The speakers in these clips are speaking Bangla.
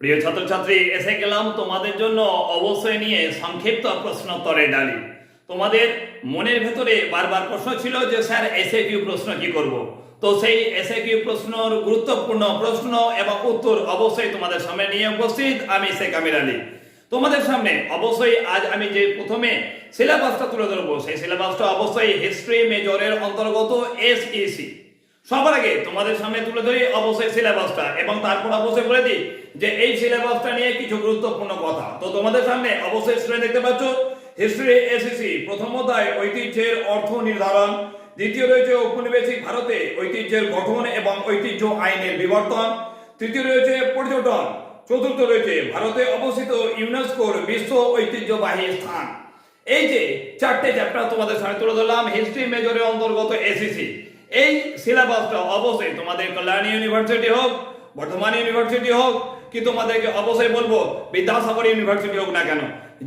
প্রিয় ছাত্রছাত্রী, এসে গেলাম তোমাদের জন্য অবশ্যই নিয়ে সংক্ষিপ্ত প্রশ্নোত্তরে ডালি। তোমাদের মনের ভেতরে বারবার প্রশ্ন ছিল যে, স্যার এসে কিউ প্রশ্ন কি করব? তো সেই এসে কিউ প্রশ্নর গুরুত্বপূর্ণ প্রশ্ন এবং উত্তর অবশ্যই তোমাদের সামনে নিয়ে উপস্থিত আমি শেখ আমির আলী। তোমাদের সামনে অবশ্যই আজ আমি যে প্রথমে সিলেবাসটা তুলে ধরবো, সেই সিলেবাসটা অবশ্যই হিস্ট্রি মেজরের অন্তর্গত এস এসইসি সবার আগে তোমাদের সামনে তুলে ধরি অবশ্যই সিলেবাসটা এবং তারপর অবশ্যই বলে দিই যে এই সিলেবাসটা নিয়ে কিছু গুরুত্বপূর্ণ কথা। তো তোমাদের সামনে অবশ্যই স্ক্রিনে দেখতে পাচ্ছ। হিস্ট্রি এসিসি প্রথম অধ্যায়, ঐতিহ্যের অর্থ নির্ধারণ। দ্বিতীয় রয়েছে ঔপনিবেশিক ভারতে ঐতিহ্যের গঠন এবং ঐতিহ্য আইনের বিবর্তন। তৃতীয় রয়েছে পর্যটন। চতুর্থ রয়েছে ভারতে অবস্থিত ইউনেস্কোর বিশ্ব ঐতিহ্যবাহী স্থান। এই যে চারটে চ্যাপ্টার তোমাদের সামনে তুলে ধরলাম হিস্ট্রি মেজরের অন্তর্গত এসিসি এই সিলেবাসটা অবশ্যই তোমাদের কল্যাণী ইউনিভার্সিটি হোক, বর্ধমান ইউনিভার্সিটি হোক, কি তোমাদেরকে অবশ্যই বলব, বিদ্যাসাগর ইউনিভার্সিটি হোক না কেন,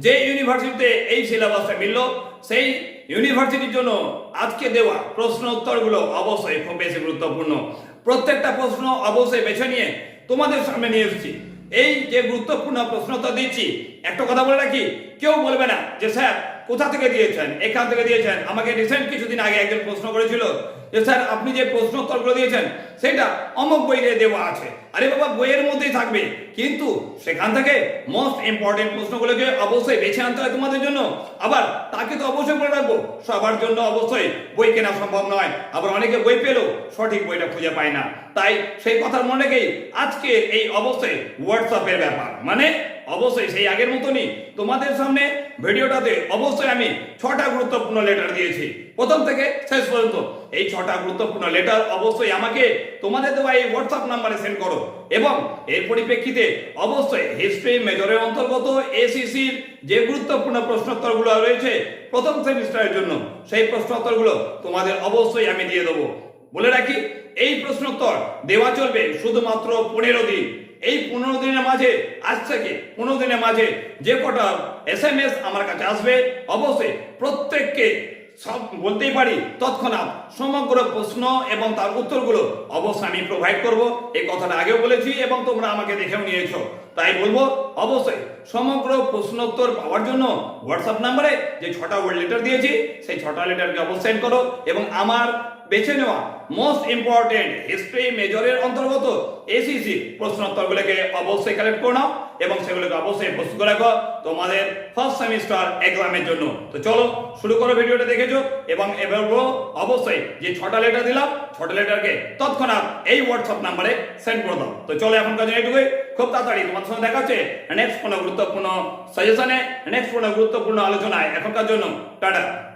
যে ইউনিভার্সিটিতে এই সিলেবাসটা মিলল, সেই ইউনিভার্সিটির জন্য আজকে দেওয়া প্রশ্ন উত্তরগুলো অবশ্যই খুব বেশি গুরুত্বপূর্ণ। প্রত্যেকটা প্রশ্ন অবশ্যই বেছে নিয়ে তোমাদের সামনে নিয়ে এসেছি। এই যে গুরুত্বপূর্ণ প্রশ্নটা দিচ্ছি, একটা কথা বলে রাখি, কেউ বলবে না যে, স্যার কোথা থেকে দিয়েছেন? এখান থেকে দিয়েছেন। আমাকে রিসেন্ট কিছুদিন আগে একজন প্রশ্ন করেছিল যে, স্যার, আপনি যে প্রশ্ন উত্তরগুলো দিয়েছেন, সেটা অমুক বইয়ে দেওয়া আছে। আরে বাবা, বইয়ের মধ্যেই থাকবে। কিন্তু সেখান থেকে মোস্ট ইম্পর্টেন্ট প্রশ্নগুলোকে অবশ্যই বেছে আনতে হয় তোমাদের জন্য। আবার তাকে তো অবশ্যই বলে রাখব। সবার জন্য অবশ্যই বই কেনা সম্ভব নয়। আবার অনেকে বই পেলেও সঠিক বইটা খুঁজে পায় না। তাই সেই কথার মনে রেখেই আজকে এই অবশ্যই হোয়াটসঅ্যাপের ব্যাপার। মানে অবশ্যই সেই আগের মতনই তোমাদের সামনে ভিডিওটাতে অবশ্যই আমি ছটা গুরুত্বপূর্ণ লেটার দিয়েছি। প্রথম থেকে শেষ পর্যন্ত। এই ছটা গুরুত্বপূর্ণ লেটার অবশ্যই আমাকে তোমাদের দেওয়া এই হোয়াটসঅ্যাপ নাম্বারে সেন্ড করো এবং এর পরিপ্রেক্ষিতে অবশ্যই হিস্ট্রি মেজরের অন্তর্গত এসিসির যে গুরুত্বপূর্ণ প্রশ্নোত্তরগুলো রয়েছে প্রথম সেমিস্টারের জন্য, সেই প্রশ্নোত্তরগুলো তোমাদের অবশ্যই আমি দিয়ে দেবো। বলে রাখি, এই প্রশ্নোত্তর দেওয়া চলবে শুধুমাত্র পনেরো দিন। এই পনেরো দিনের মাঝে, আজ থেকে পনেরো দিনের মাঝে যে কটা এস এম এস আমার কাছে আসবে, অবশ্যই প্রত্যেককে সব বলতেই পারি, তৎক্ষণাৎ সমগ্র প্রশ্ন এবং তার উত্তরগুলো অবশ্যই আমি প্রোভাইড করব। এই কথাটা আগেও বলেছি এবং তোমরা আমাকে দেখেও নিয়েছো। তাই বলব, অবশ্যই সমগ্র প্রশ্নোত্তর পাওয়ার জন্য হোয়াটসঅ্যাপ নাম্বারে যে ছটা ওয়ার্ড লেটার দিয়েছি, সেই ছটা লেটারকে অবশ্যই সেন্ড করো এবং আমার বেছে নেওয়া মোস্ট ইম্পর্টেন্ট হিস্ট্রি মেজরের অন্তর্গত এসিসি প্রশ্নোত্তরগুলোকে অবশ্যই কালেক্ট করে নাও এবং সেগুলোকে অবশ্যই প্রস্তুত রাখো তোমাদের ফার্স্ট সেমিস্টার এক্সামের জন্য। তো চলো, শুরু করো ভিডিওটা দেখেছ এবং এবার অবশ্যই যে ছটা লেটার দিলাম, ছটা লেটারকে তৎক্ষণাৎ এই হোয়াটসঅ্যাপ নাম্বারে সেন্ড করে দাও। তো চলো, এখনকার জন্য এইটুকুই। খুব তাড়াতাড়ি। তোমার সঙ্গে দেখা হচ্ছে নেক্সট কোনো গুরুত্বপূর্ণ সাজেশনে নেক্সট কোনো গুরুত্বপূর্ণ আলোচনায়। এখনকার জন্য, টাটা।